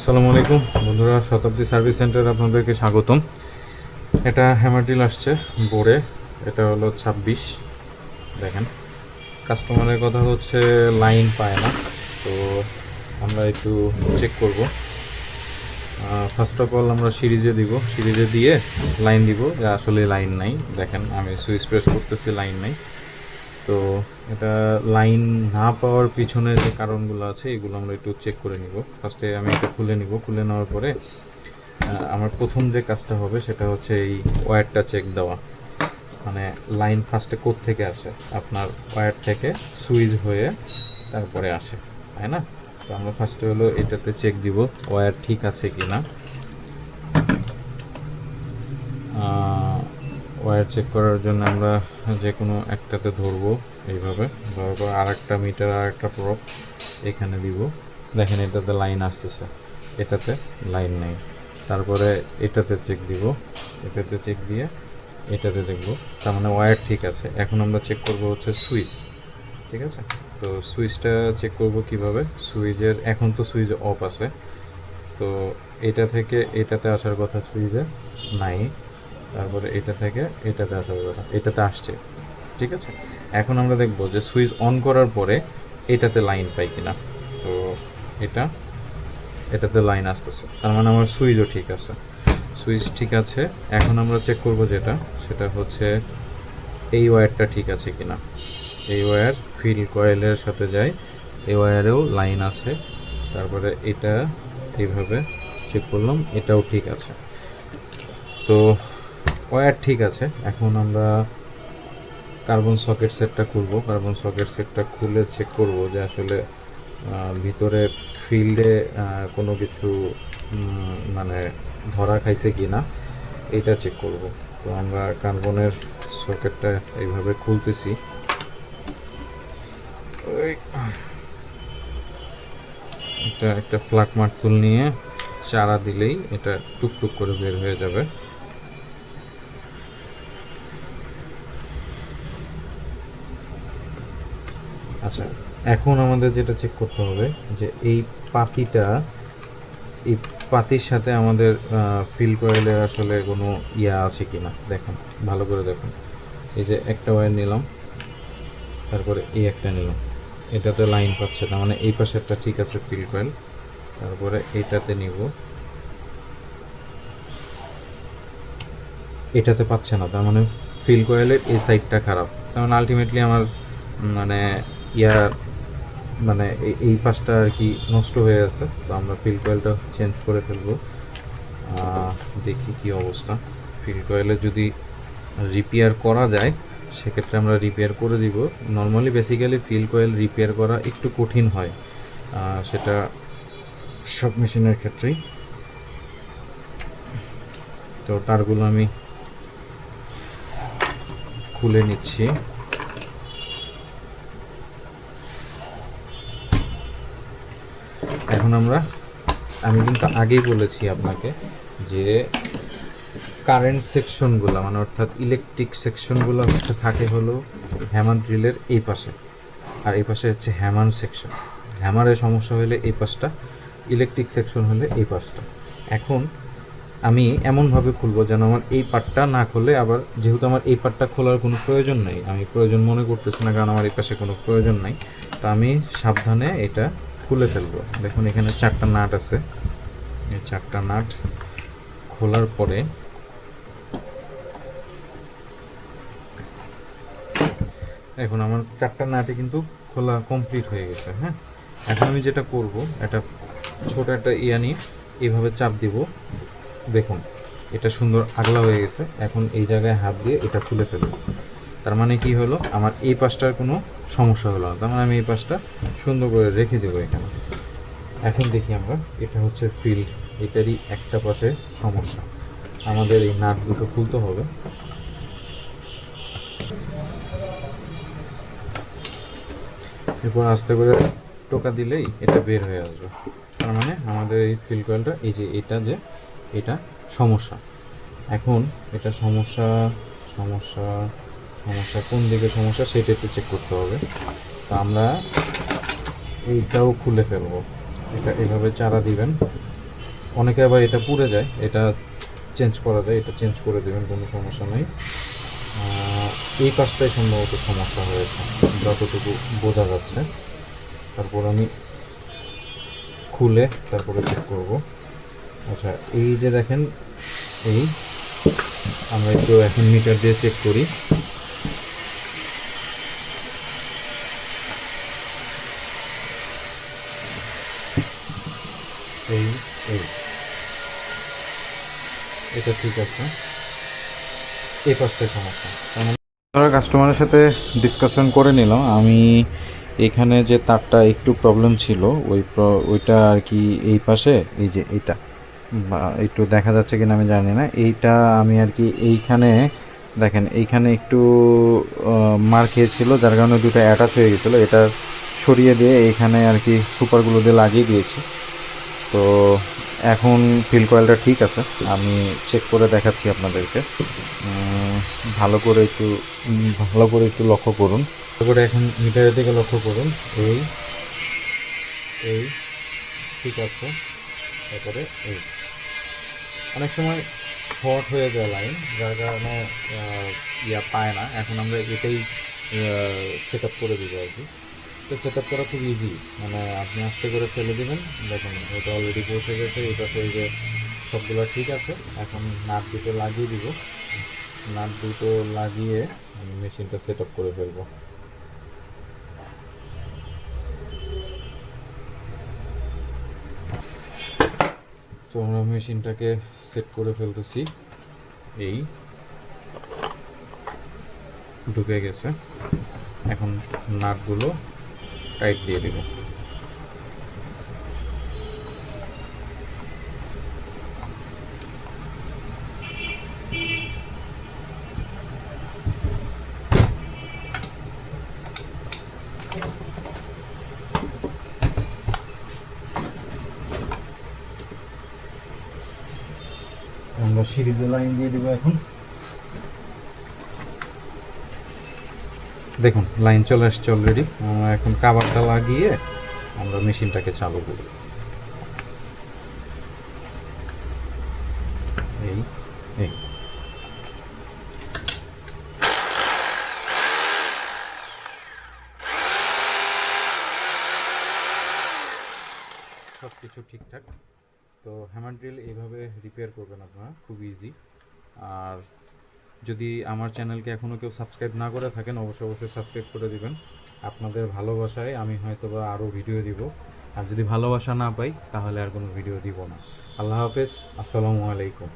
আসসালামু আলাইকুম। বন্ধুরা, শতাব্দী সার্ভিস সেন্টার আপনাদেরকে স্বাগতম। এটা হ্যামার ডিল আসছে বোর্ডে। এটা হলো ছাব্বিশ। দেখেন, কাস্টমারের কথা হচ্ছে লাইন পায় না। তো আমরা একটু চেক করব। ফার্স্ট অফ অল আমরা সিরিজে দিব। সিরিজে দিয়ে লাইন দিব যে আসলে লাইন নাই। দেখেন, আমি সুইচ প্রেস করতেছি লাইন নাই। তো এটা লাইন না পাওয়ার পিছনে যে কারণগুলো আছে, এগুলো আমরা একটু চেক করে নিব। ফার্স্টে আমি এটা খুলে নিব। খুলে নেওয়ার পরে আমার প্রথম যে কাজটা হবে সেটা হচ্ছে এই ওয়্যারটা চেক দেওয়া। মানে লাইন ফার্স্টে থেকে আসে? আপনার ওয়্যার থেকে সুইচ হয়ে তারপরে আসে, তাই না? তো আমরা ফার্স্টে হলো এটাতে চেক দিব ওয়্যার ঠিক আছে কি না ওয়্যার চেক করার জন্য আমরা যে কোনো একটাতে ধরবো এইভাবে। ধরার পর আর একটা মিটার আর একটা প্রপ এখানে দিব। দেখেন এটাতে লাইন আসতেছে। এটাতে লাইন নেই। তারপরে এটাতে চেক দিব। এটাতে চেক দিয়ে এটাতে দেখব। তার মানে ওয়্যার ঠিক আছে। এখন আমরা চেক করব হচ্ছে সুইচ ঠিক আছে? তো সুইচটা চেক করব কীভাবে? সুইচের এখন তো সুইচ অফ আছে। তো এটা থেকে এটাতে আসার কথা সুইচে নাই। তারপরে এটা থেকে এটাতে আসার কথা। এটাতে আসছে। ঠিক আছে? এখন আমরা দেখব যে সুইচ অন করার পরে এটাতে লাইন পাই কিনা। তো এটা, এটাতে লাইন আসতেছে। তার মানে আমার সুইচও ঠিক আছে। সুইচ ঠিক আছে। এখন আমরা চেক করব যেটা, সেটা হচ্ছে এই ওয়্যারটা ঠিক আছে কিনা। এই ওয়্যার ফিল কয়েলের সাথে যায়। এই ওয়্যারেও লাইন আছে। তারপরে এটা এইভাবে চেক করলাম, এটাও ঠিক আছে। তো ওয়্যার ঠিক আছে, এখন আমরা কার্বন সকেট সেটটা খুলবো। কার্বন সকেট সেটটা খুলে চেক করব যে আসলে ভিতরে ফিল্ডে কোনো কিছু মানে ধরা খাইছে কি না এটা চেক করব। তো আমরা কার্বনের সকেটটা এইভাবে খুলতেছি। এটা একটা ফ্ল্যাট মারতুল নিয়ে চারা দিলেই এটা টুকটুক করে বের হয়ে যাবে। আচ্ছা এখন আমাদের যেটা চেক করতে হবে যে এই পাতিটা, এই পাতির সাথে আমাদের ফিল কয়েলের আসলে কোনো ইয়া আছে কি না দেখুন, ভালো করে দেখুন। এই যে একটা ওয়্যার নিলাম, তারপরে এই একটা নিলাম। এটাতে লাইন পাচ্ছে না মানে এই পাশেরটা ঠিক আছে ফিল কয়েল তারপরে এটাতে নিব। এটাতে পাচ্ছে না, তার মানে ফিল কয়েলের এই সাইডটা খারাপ। তার মানে আলটিমেটলি আমার মানে ইয়ার মানে এই- এই পাশটা আর কি নষ্ট হয়ে আছে, তো আমরা ফিল কয়েলটা চেঞ্জ করে ফেলব। দেখি কি অবস্থা। ফিল কয়েলে যদি রিপেয়ার করা যায়, সেক্ষেত্রে আমরা রিপেয়ার করে দিব। Normally basically field coil repair করা একটু কঠিন হয়। সেটা সব মেশিনের ক্ষেত্রেই। তো তারগুলো আমি খুলে নিচ্ছি। এখন আমরা, আমি কিন্তু আগেই বলেছি আপনাকে যে কারেন্ট সেকশনগুলো মানে অর্থাৎ ইলেকট্রিক সেকশনগুলো হচ্ছে থাকে হলো হ্যামার ড্রিলের এই পাশে। আর এই পাশে হচ্ছে হ্যামার সেকশন হ্যামারের সমস্যা হলে এই পাশটা ইলেকট্রিক সেকশন হলে এই পাশটা। এখন আমি এমনভাবে খুলবো যেন আমার এই পার্টটা না খুলে, আবার যেহেতু আমার এই পার্টটা খোলার কোনো প্রয়োজন নেই, আমি প্রয়োজন মনে করতেছি না কারণ আমার এই পাশে কোনো প্রয়োজন নাই, তো আমি সাবধানে এটা খুলে ফেলব। দেখুন, এখানে চারটা নাট আছে। এই চারটা নাট খোলার পরে এখন আমার চারটা নাটে কিন্তু খোলা কমপ্লিট হয়ে গেছে হ্যাঁ? এখন আমি যেটা করব, একটা ছোট একটা ইয়া নিয়ে এইভাবে চাপ দিব। দেখুন, এটা সুন্দর আগলা হয়ে গেছে। এখন এই জায়গায় হাত দিয়ে এটা খুলে ফেলব। তার মানে কি হলো? আমার এই পাশটার কোনো সমস্যা হলো না। তার মানে আমি এই পাশটা সুন্দর করে রেখে দেবো এখানে। এখন দেখি আমরা, এটা হচ্ছে ফিল্ড এটারই একটা পাশে সমস্যা। আমাদের এই নাট দুটো খুলতে হবে। এরপর আস্তে করে টোকা দিলেই এটা বের হয়ে আসবে। তার মানে আমাদের এই ফিল্ড কয়েলটা এই যে এটা যে, এটা সমস্যা। এখন এটা সমস্যা সমস্যা সমস্যা, কোন দিকে সমস্যা সেটা একটু চেক করতে হবে। তো আমরা এইটাও খুলে ফেলব। এটা এভাবে চারা দিবেন। অনেকে আবার এটা পুড়ে যায়, এটা চেঞ্জ করা যায়, এটা চেঞ্জ করে দেবেন, কোনো সমস্যা নেই। এই পাশটাই সম্ভবত সমস্যা হয়েছে, যতটুকু বোঝা যাচ্ছে। তারপর আমি খুলে তারপরে চেক করব। আচ্ছা এই যে দেখেন, এই আমরা একটু এখন মিটার দিয়ে চেক করি। এই এই। এটা ঠিক আছে। এই সমস্যা। কাস্টমারের সাথে ডিসকাশন করে নিলাম। আমি এখানে যে তারটা একটু প্রবলেম ছিল, ওই ওইটা আর কি এই পাশে, এই যে এইটা বা একটু দেখা যাচ্ছে কিনা আমি জানি না। এইটা আমি আর কি এইখানে, দেখেন, এইখানে একটু মার খেয়েছিল, যার কারণে দুটো অ্যাটাচ হয়ে গেছিল। এটা সরিয়ে দিয়ে এইখানে আর কি সুপারগুলো দিয়ে লাগিয়ে দিয়েছি। তো এখন ফিল কয়েলটা ঠিক আছে। আমি চেক করে দেখাচ্ছি আপনাদেরকে। ভালো করে একটু ভালো করে একটু লক্ষ্য করুন। ভালো করে এখন মিটারের দিকে লক্ষ্য করুন। এই এই, ঠিক আছে। তারপরে এই। অনেক সময় শর্ট হয়ে যায় লাইন যার কারণে ইয়া পায় না। এখন আমরা এটাই সেট আপ করে দিব আর কি। তো সেট আপ করা খুব ইজি মানে আপনি আস্তে করে ফেলে দেবেন। দেখুন, এটা অলরেডি পৌঁছে গেছে। এটা সেই যে সবগুলো ঠিক আছে। এখন নাট দুটো লাগিয়ে দিব। নাট দুটো লাগিয়ে আমি মেশিনটা সেট আপ করে ফেলব। তো আমরা মেশিনটাকে সেট করে ফেলতেছি। এই ঢুকে গেছে। এখন নাটগুলো টাইট দিয়ে দেব আমরা সিরিজে লাইন দিয়ে দেবো এখন। দেখুন লাইন চলে আসছে অলরেডি এখন কাভারটা লাগিয়ে আমরা মেশিনটাকে চালু করি। এই এই। সব কিছু ঠিকঠাক। তো হ্যামার ড্রিল এইভাবে রিপেয়ার করবেন আপনারা, খুব ইজি আর যদি আমার চ্যানেলকে এখনও কেউ সাবস্ক্রাইব না করে থাকেন, অবশ্যই অবশ্যই সাবস্ক্রাইব করে দিবেন। আপনাদের ভালোবাসায় আমি হয়তো বা আরও ভিডিও দিব। আর যদি ভালোবাসা না পাই, তাহলে আর কোনো ভিডিও দিব না। আল্লাহ হাফেজ, আসসালামু আলাইকুম।